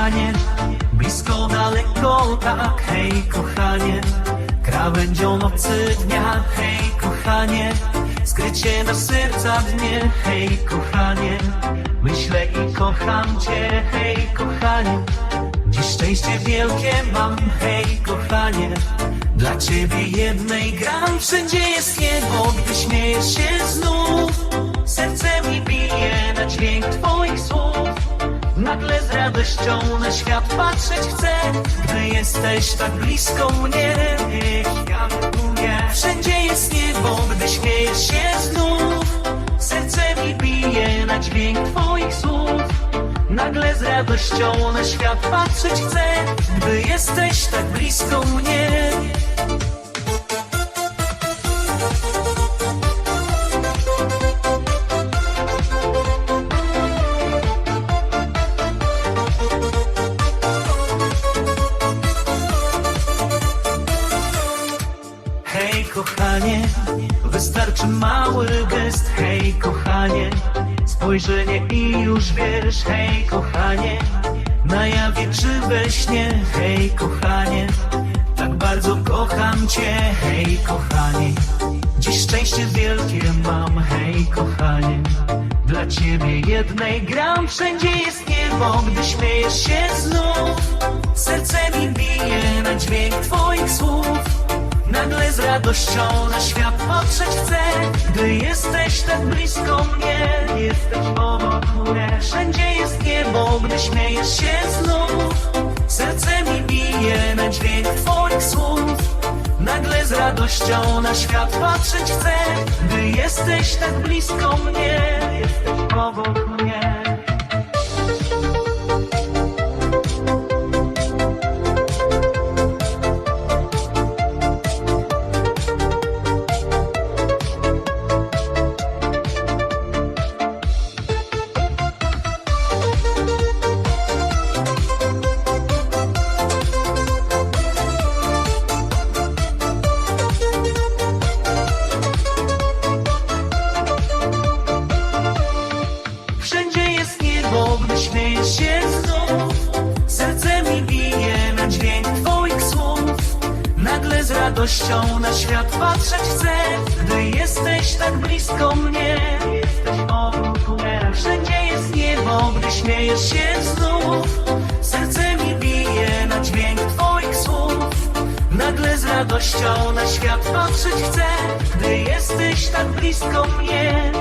kochanie, blisko, daleko, tak, hej, kochanie. Krawędzią nocy dnia, hej, kochanie, skrycie na serca dnie, hej, kochanie. Myślę i kocham cię, hej, kochanie. Dziś szczęście wielkie mam, hej, kochanie. Dla ciebie jednej gram, wszędzie jest niebo, gdy śmiejesz się znów. Radością na świat patrzeć chcę, gdy jesteś tak blisko mnie. Niech ja mówię, wszędzie jest niebo, gdy śmiejesz się znów. Serce mi bije na dźwięk twoich słów. Nagle z radością na świat patrzeć chcę, kochanie, wystarczy mały gest, hej kochanie, spojrzenie i już wiesz, hej kochanie, na jawie czy we śnie, hej kochanie, tak bardzo kocham cię, hej kochanie, dziś szczęście wielkie mam, hej kochanie, dla ciebie jednej gram, wszędzie jest niebo, gdy śmiejesz się znów, serce mi bije na dźwięk twoich słów. Nagle z radością na świat patrzeć chcę Gdy jesteś tak blisko mnie. Jesteś obok mnie Wszędzie jest niebo, gdy śmiejesz się znów. Serce mi bije na dźwięk twoich słów. Nagle z radością na świat patrzeć chcę Gdy jesteś tak blisko mnie. Jesteś obok mnie Nagle z radością na świat patrzeć chcę Gdy jesteś tak blisko mnie. Jesteś obok mnie Wszędzie jest niebo, gdy śmiejesz się znów. Serce mi bije na dźwięk twoich słów. Nagle z radością na świat patrzeć chcę Gdy jesteś tak blisko mnie